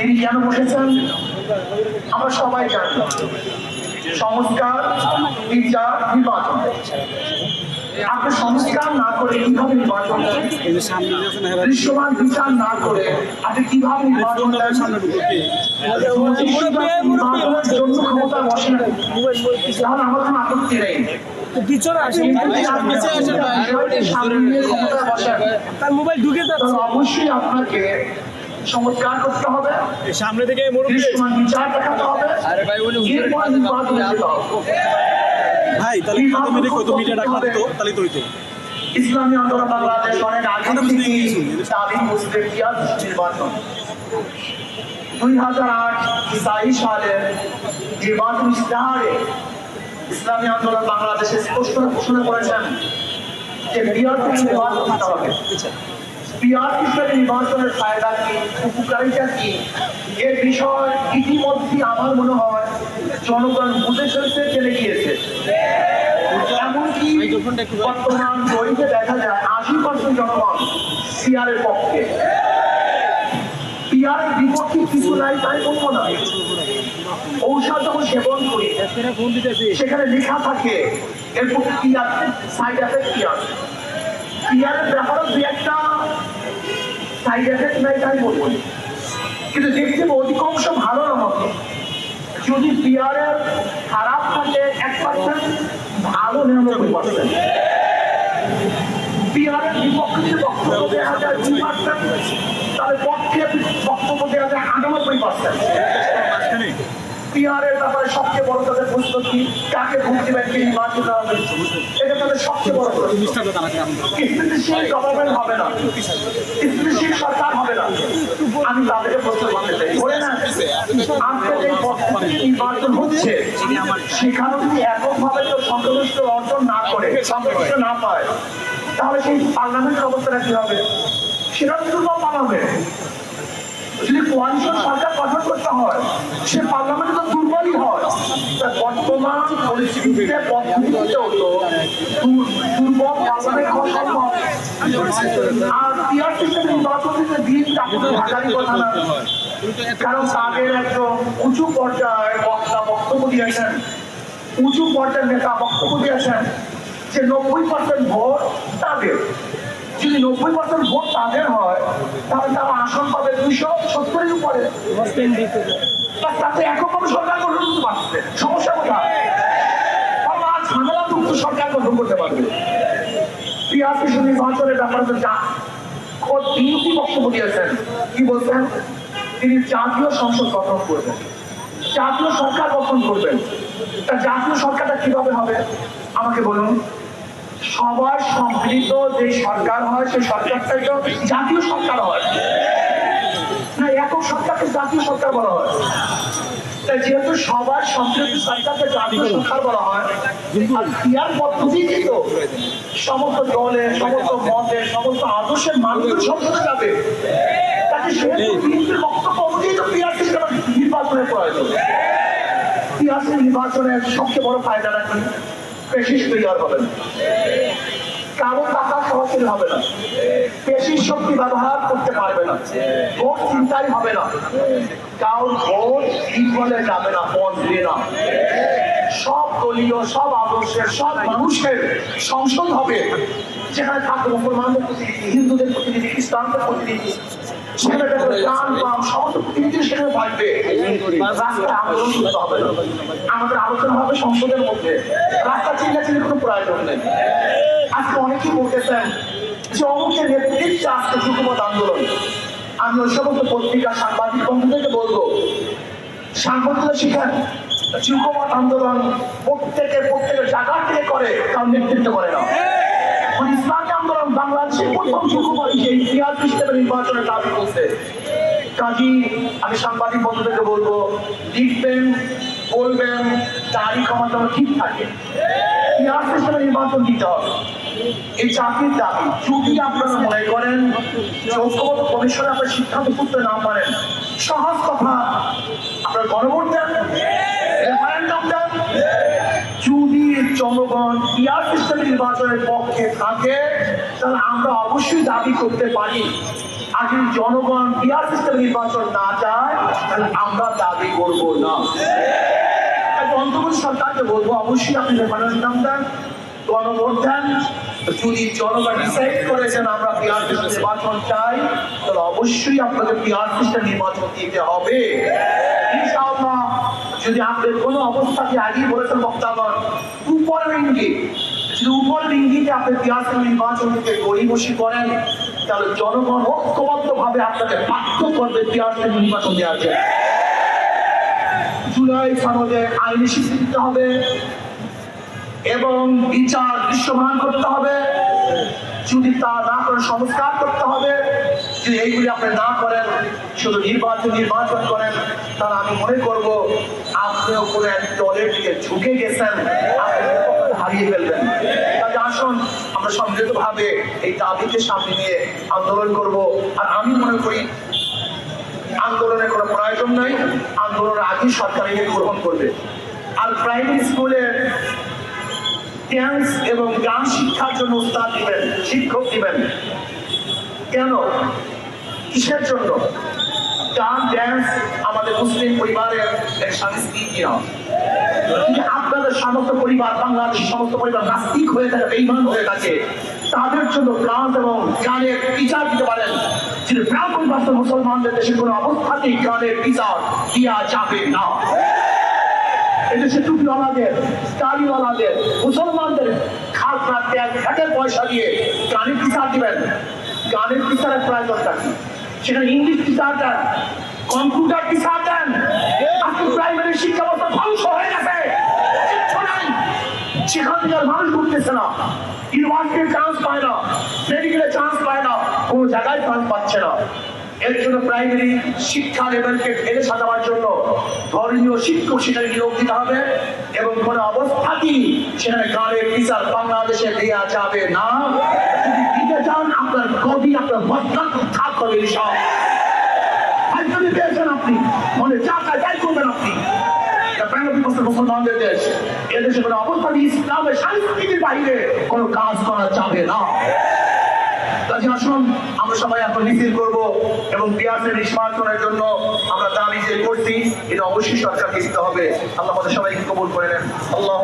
তিনি কেন বসেছেন? আমরা সবাই জানি। সংস্কার বিচার নির্বাচন। আপনি সংস্কার না করে কীভাবে নির্বাচন দৃশ্যমান বিচার না করে আপনি কীভাবে নির্বাচন জন্য ক্ষমতা বসেন তাহলে আমার কোনো আপত্তি নেই। তার মোবাইল ঢুকে যাচ্ছে অবশ্যই আপনাকে সংস্কার করতে হবে। সামনে থেকে দৃশ্যমান বিচার দেখাতে হবে। এরপর নির্বাচন দিতে হবে। ভাই তাহলে কত মিনিট কত মিনিট রাখা হতো তাহলে তো হইতো। ইসলামী আন্দোলন বাংলাদেশ অনেক আগে থেকেই দাবি মুসলিম জিয়াদ নির্বাচন। দুই হাজার আট ইসাই সালে নির্বাচন ইস্তাহারে ইসলামী আন্দোলন বাংলাদেশে স্পষ্ট ঘোষণা করেছেন যে বিয়ার থেকে নির্বাচন হবে। হিসেবে নির্বাচনের ফায়দা কি উপকারিতা কি? এর বিষয় ইতিমধ্যে আমার মনে হয় জনগণ বুঝে ফেলতে চলে গিয়েছে। এমনকি বর্তমান জরিপে দেখা যায় আশি পার্সেন্ট জনগণ সিআরের পক্ষে। পিয়ারের বিপক্ষে কিছু নাই তাই বলব না। ঔষধ যখন সেবন করি। সেখানে লেখা থাকে এর প্রতি কি আছে সাইড এফেক্ট কি আছে পিয়ারের ব্যাপারে দু একটা সাইড এফেক্ট নাই, তাই বলব কিন্তু দেখছি অধিকাংশ ভালো আমাকে। যদি পিয়ারের খারাপ থাকে, এক পার্সেন্ট ভালো নিরানব্বই পার্সেন্ট পিয়ারের বিপক্ষে যদি বক্তব্য দেওয়া যায় দুই পার্সেন্ট তাহলে পক্ষে বক্তব্য দেওয়া যায় আটানব্বই পার্সেন্ট পিয়ারের ব্যাপারে সবচেয়ে বড় তাদের প্রশ্ন কি? কাকে ভোট দেবেন কে? নির্বাচিত হবে এটা তাদের সবচেয়ে বড় গভর্নমেন্ট হবে না। সরকার হবে না। আমি তাদেরকে প্রশ্ন করতে চাই। ধরে না নির্বাচন হচ্ছে? সেখানে যদি এককভাবে কেউ সংখ্যাগরিষ্ঠ অর্জন না করে সংখ্যাগরিষ্ঠ না পায়, তাহলে সেই পার্লামেন্টের অবস্থাটা কি হবে? সেটা দুর্বল পার্লামেন্ট যদি কোয়ালিশন সরকার গঠন করতে হয়, সে পার্লামেন্ট তো দুর্বলই হয়। তা বর্তমান পরিস্থিতিতে পদ্ধতিতে হতো দুর্বল পার্লামেন্ট সম্ভব আর পিয়ার সিস্টেম নির্বাচন দিতে দিন ভাগারি কথা না। কারণ তাদের একদম উঁচু পর্যায়ে বক্তা বক্তব্য দিয়েছেন। উঁচু পর্যায়ের নেতা বক্তব্য দিয়েছেন যে নব্বই পার্সেন্ট ভোট তাদের। যদি নব্বই পার্সেন্ট ভোট তাদের হয় তাহলে তারা আসন পাবে দুইশো সত্তরের উপরে। তাতে এককভাবে সরকার গঠন করতে পারছে। সমস্যা কোথায়? তারা আর ঝামেলা মুক্ত সরকার গঠন করতে পারবে। পিয়ার কৃষি নির্বাচনের ব্যাপারে তো যা বিরোধী বক্তব্য দিয়েছেন। কি বলছেন? তিনি জাতীয় সংসদ গঠন করবেন। জাতীয় সরকার গঠন করবেন। তা জাতীয় সরকারটা কীভাবে হবে? আমাকে বলুন। সবার সম্মিলিত যে সরকার হয়, সেই সরকারটাই তো জাতীয় সরকার হয়। না, একক সরকারকে জাতীয় সরকার বলা হয়। যেহেতু সবার সমস্ত দলের সমস্ত মতের সমস্ত আদর্শের মানুষ যাবে। তাকে বক্তব্য নির্বাচনের প্রয়োজন। নির্বাচনের সবচেয়ে বড় ফায়দাটা কি পেশিস তৈরি হবেন কারও টাকা সহজে হবে না। পেশির শক্তি ব্যবহার করতে পারবে না। ভোট চিন্তাই হবে না। কারণ ভোট বলে যাবে না, পথ দিয়ে না। সব দলীয়, সব আদর্শের, সব মানুষের সংসদ হবে। যেখানে থাকবে মুসলমানদের প্রতিনিধি, হিন্দুদের প্রতিনিধি, খ্রিস্টানদের প্রতিনিধি আমাদের আলোচনা হবে সংসদের মধ্যে। রাস্তা চিল্লাচিল্লির কোনো প্রয়োজন নেই। আজকে অনেকেই বলতেছেন যে অমুকের নেতৃত্বে আজকে যুগমত আন্দোলন। আমি ওই সমস্ত পত্রিকা সাংবাদিক বন্ধুদেরকে বলব, সাংবাদিকরা শিখান যুগমত আন্দোলন প্রত্যেকের প্রত্যেকের জায়গা থেকে করে, কারণ নেতৃত্ব করে না। ইসলামী বাংলাদেশের প্রথম যুগমত সেই ইতিহাস হিসেবে নির্বাচনের দাবি করছে কাজী, আমি সাংবাদিক বন্ধুদেরকে বলব, লিখবেন বলবেন আমার যেন ঠিক থাকে। ইতিহাস হিসেবে নির্বাচন দিতে হবে। এই চাকরির দাবি, যদি আপনারা মনে করেন যে ঐক্যবদ্ধ কমিশনে আপনার সিদ্ধান্ত করতে না পারেন সহজ কথা, আপনার গণভোট দেন। জনগণ ইয়ার সিস্টেম নির্বাচনের পক্ষে থাকে, তাহলে আমরা অবশ্যই দাবি করতে পারি। আর যদি জনগণ পিয়ার সিস্টেম নির্বাচন না চায়, তাহলে আমরা দাবি করব না। সরকারকে বলব, অবশ্যই আপনি রেফারেন্ডাম দেন জনগণ করেছেন আমরা নির্বাচন চাই, তাহলে অবশ্যই আপনাকে নির্বাচন দিতে হবে। যদি আপনাদের কোনো অবস্থাকে আগেই বলেছেন বক্তাগণ উপরের ইঙ্গিত যদি উপরের ইঙ্গিতে আপনি পিয়ার সিস্টেম নির্বাচন থেকে গড়িবসি করেন, তাহলে জনগণ ঐক্যবদ্ধ ভাবে আপনাকে বাধ্য করবে সিস্টেম নির্বাচন দেওয়ার জন্য। জুলাই সনদে আইনি স্বীকৃতি হবে এবং বিচার দৃশ্যমান করতে হবে। যদি তা না করে সংস্কার করতে হবে যদি এইগুলি আপনি না করেন, শুধু নির্বাচন নির্বাচন করেন, তাহলে আমি মনে করব আপনিও কোনো এক দলের দিকে ঝুঁকে গেছেন হারিয়ে ফেলবেন আসুন, আমরা সম্মিলিত ভাবে এই দাবিকে সামনে নিয়ে আন্দোলন করব। আর আমি মনে করি, আন্দোলনের কোনো প্রয়োজন নাই, আন্দোলনের আগেই সরকার একে গ্রহণ করবে। আর প্রাইমারি স্কুলে ড্যান্স এবং গান শিক্ষার জন্য উস্তাদ দিবেন, শিক্ষক দিবেন। কেন? কিসের জন্য গান ড্যান্স আমাদের মুসলিম পরিবারের এক সংস্কৃতি যদি আপনাদের সমস্ত পরিবার, বাংলাদেশের সমস্ত পরিবার নাস্তিক হয়ে থাকে বেইমান হয়ে থাকে, তাদের জন্য গান এবং গানের বিচার দিতে পারেন। যদি ব্রাহ্মণ ভাষা মুসলমানদের দেশে কোনো অবস্থাতেই গানের বিচার দেওয়া যাবে না। এদেশে টুপিওয়ালাদের, দাড়িওয়ালাদের, মুসলমানদের রাখতে এক ঘাটের পয়সা দিয়ে গানের বিচার দিবেন। গানের বিচারের প্রয়োজনটা কি সেখানে ইংলিশ টিচার দেন কম্পিউটার টিচার দেন আজকে প্রাইমারি শিক্ষা ব্যবস্থা ধ্বংস হয়ে গেছে। সেখান থেকে মানুষ ঘুরতেছে না। ইউনিভার্সিটির চান্স পায় না। মেডিকেলে চান্স পায় না। কোনো জায়গায় চান্স পাচ্ছে না। এর জন্য প্রাইমারি শিক্ষা লেভেলকে ঢেলে সাজাবার জন্য ধর্মীয় শিক্ষক সেখানে নিয়োগ দিতে হবে এবং কোনো অবস্থাতেই সেখানে গানের টিচার বাংলাদেশে দেওয়া যাবে না। আপনার গদি আপনার মস্তান থাকতে হবে সব একজনই পেয়েছেন আপনি। মনে যা চায় তাই করবেন আপনি। আমরা করছি, এটা অবশ্যই সরকারকে দিতে হবে। আল্লাহ আমাদের সবাইকে কবুল করে নেন। আল্লাহ